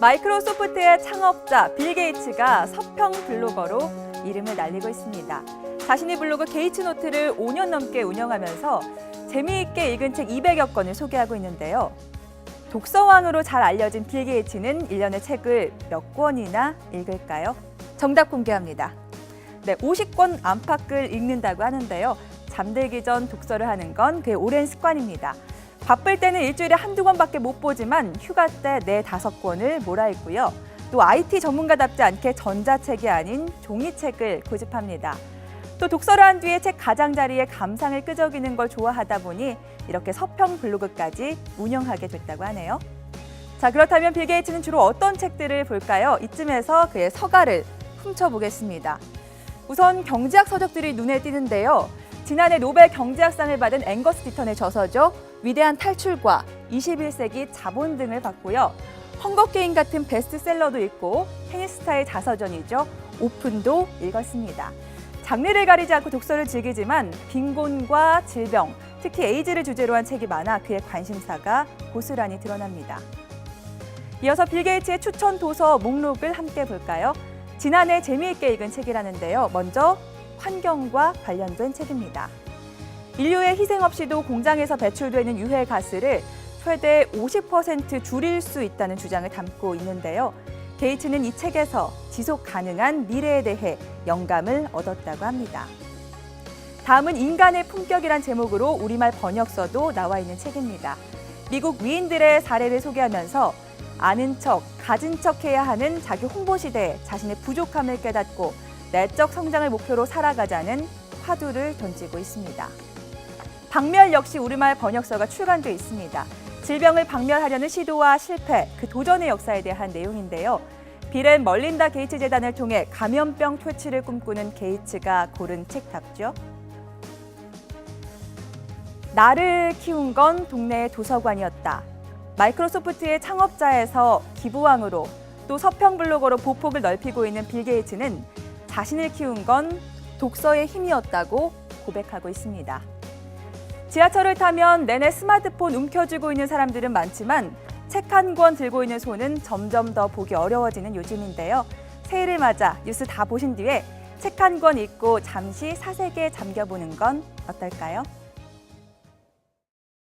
마이크로소프트의 창업자 빌 게이츠가 서평 블로거로 이름을 날리고 있습니다. 자신의 블로그 게이츠 노트를 5년 넘게 운영하면서 재미있게 읽은 책 200여 권을 소개하고 있는데요. 독서왕으로 잘 알려진 빌 게이츠는 일년에 책을 몇 권이나 읽을까요? 정답 공개합니다. 네, 50권 안팎을 읽는다고 하는데요. 잠들기 전 독서를 하는 건 그의 오랜 습관입니다. 바쁠 때는 일주일에 한두 권밖에 못 보지만 휴가 때네 다섯 권을 몰아읽고요. 또 IT 전문가답지 않게 전자책이 아닌 종이책을 고집합니다. 또 독서를 한 뒤에 책 가장자리에 감상을 끄적이는 걸 좋아하다 보니 이렇게 서평 블로그까지 운영하게 됐다고 하네요. 자, 그렇다면 빌 게이츠는 주로 어떤 책들을 볼까요? 이쯤에서 그의 서가를 훔쳐보겠습니다. 우선 경제학 서적들이 눈에 띄는데요. 지난해 노벨 경제학상을 받은 앵거스 디턴의 저서죠. 위대한 탈출과 21세기 자본 등을 봤고요. 헝거게임 같은 베스트셀러도 있고 테니스타의 자서전이죠. 오픈도 읽었습니다. 장르를 가리지 않고 독서를 즐기지만 빈곤과 질병, 특히 에이즈를 주제로 한 책이 많아 그의 관심사가 고스란히 드러납니다. 이어서 빌 게이츠의 추천 도서 목록을 함께 볼까요? 지난해 재미있게 읽은 책이라는데요. 먼저 환경과 관련된 책입니다. 인류의 희생 없이도 공장에서 배출되는 유해 가스를 최대 50% 줄일 수 있다는 주장을 담고 있는데요. 게이츠는 이 책에서 지속 가능한 미래에 대해 영감을 얻었다고 합니다. 다음은 인간의 품격이란 제목으로 우리말 번역서도 나와 있는 책입니다. 미국 위인들의 사례를 소개하면서 아는 척, 가진 척 해야 하는 자기 홍보 시대에 자신의 부족함을 깨닫고 내적 성장을 목표로 살아가자는 화두를 던지고 있습니다. 박멸 역시 우리말 번역서가 출간돼 있습니다. 질병을 박멸하려는 시도와 실패, 그 도전의 역사에 대한 내용인데요. 빌앤 멀린다 게이츠 재단을 통해 감염병 퇴치를 꿈꾸는 게이츠가 고른 책답죠. 나를 키운 건 동네의 도서관이었다. 마이크로소프트의 창업자에서 기부왕으로 또 서평 블로거로 보폭을 넓히고 있는 빌 게이츠는 자신을 키운 건 독서의 힘이었다고 고백하고 있습니다. 지하철을 타면 내내 스마트폰 움켜쥐고 있는 사람들은 많지만 책 한 권 들고 있는 손은 점점 더 보기 어려워지는 요즘인데요. 새해를 맞아 뉴스 다 보신 뒤에 책 한 권 읽고 잠시 사색에 잠겨보는 건 어떨까요?